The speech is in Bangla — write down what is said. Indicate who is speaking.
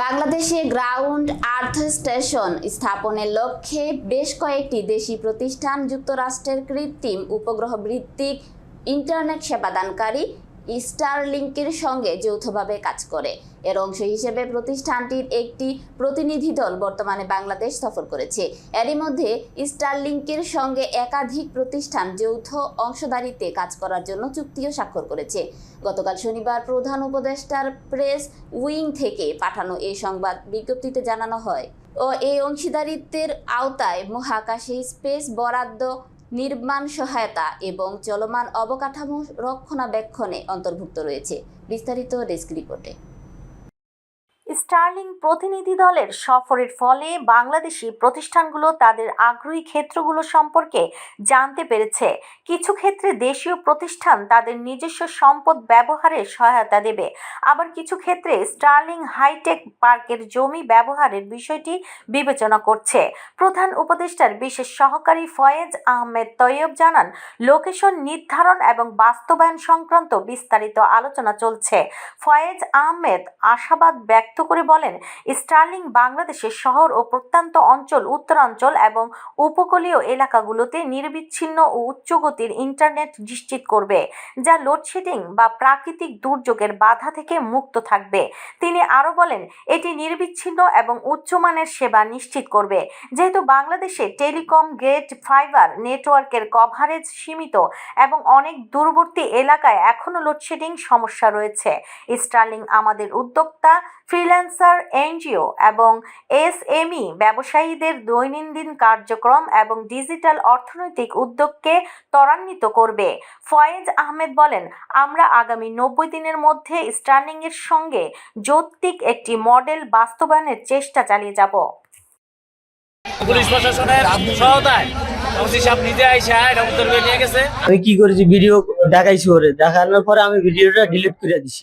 Speaker 1: বাংলাদেশে গ্রাউন্ড আর্থ স্টেশন স্থাপনের লক্ষ্যে বেশ কয়েকটি দেশি প্রতিষ্ঠান যুক্তরাষ্ট্রের কৃত্রিম উপগ্রহ ভিত্তিক ইন্টারনেট সেবাদানকারী স্টারলিংকের সঙ্গে যৌথভাবে কাজ করে। এর অংশ হিসেবে প্রতিষ্ঠানটির একটি প্রতিনিধি দল বর্তমানে বাংলাদেশ সফর করেছে। এরই মধ্যে স্টারলিংকের সঙ্গে একাধিক প্রতিষ্ঠান যৌথ অংশদারিতে কাজ করার জন্য চুক্তিও স্বাক্ষর করেছে। গতকাল শনিবার প্রধান উপদেষ্টার প্রেস উইং থেকে পাঠানো এই সংবাদ বিজ্ঞপ্তিতে জানানো হয়। ও এই অংশীদারিত্বের আওতায় মহাকাশে স্পেস বরাদ্দ নির্মাণ সহায়তা এবং চলমান অবকাঠামো রক্ষণাবেক্ষণে অন্তর্ভুক্ত রয়েছে। বিস্তারিত ডেস্ক রিপোর্টে।
Speaker 2: স্টার্লিং প্রতিনিধি দলের সফরের ফলে বাংলাদেশি প্রতিষ্ঠানগুলো তাদের আগ্রহী ক্ষেত্রগুলো সম্পর্কে জানতে পেরেছে। কিছু ক্ষেত্রে দেশীয় প্রতিষ্ঠান তাদের নিজস্ব সম্পদ ব্যবহারে সহায়তা দেবে। আবার কিছু ক্ষেত্রে স্টার্লিং হাইটেক পার্কের জমি ব্যবহারের বিষয়টি বিবেচনা করছে। প্রধান উপদেষ্টার বিশেষ সহকারী ফয়েজ আহমেদ তৈয়ব জানান, লোকেশন নির্ধারণ এবং বাস্তবায়ন সংক্রান্ত বিস্তারিত আলোচনা চলছে। ফয়েজ আহমেদ আশাবাদ ব্যক্ত করে বলেন, স্টার্লিং বাংলাদেশের শহর ও প্রত্যন্ত অঞ্চল, উত্তরাঞ্চল এবং উপকূলীয় এলাকাগুলোতে নির্বিচ্ছিন্ন ও উচ্চগতির ইন্টারনেট নিশ্চিত করবে, যা লোডশেডিং বা প্রাকৃতিক দুর্যোগের বাধা থেকে মুক্ত থাকবে। তিনি আরও বলেন, এটি নির্বিচ্ছিন্ন এবং উচ্চমানের সেবা নিশ্চিত করবে। যেহেতু বাংলাদেশে টেলিকম গেট ফাইবার নেটওয়ার্কের কভারেজ সীমিত এবং অনেক দূরবর্তী এলাকায় এখনও লোডশেডিং সমস্যা রয়েছে, স্টার্লিং আমাদের উদ্যোক্তা ফ্রিল্যান্সার এনজিও এবং এসএমই ব্যবসায়ীদের দৈনন্দিন কার্যক্রম এবং ডিজিটাল অর্থনৈতিক উদ্যোগকে ত্বরান্বিত করবে। ফয়েজ আহমেদ বলেন আমরা আগামী নব্বই দিনের মধ্যে স্টার্লিংয়ের সঙ্গে যৌক্তিক একটি মডেল বাস্তবায়নের চেষ্টা চালিয়ে যাব।
Speaker 3: পুলিশ প্রশাসনের সহায়তায় ওসি সাহেব নিজে আইসা এটা উত্তর নিয়ে গেছে।
Speaker 4: আমি কি করেছি? ভিডিও দেখাইছি ওরে। দেখানোর পরে আমি ভিডিওটা ডিলিট করে দিছি।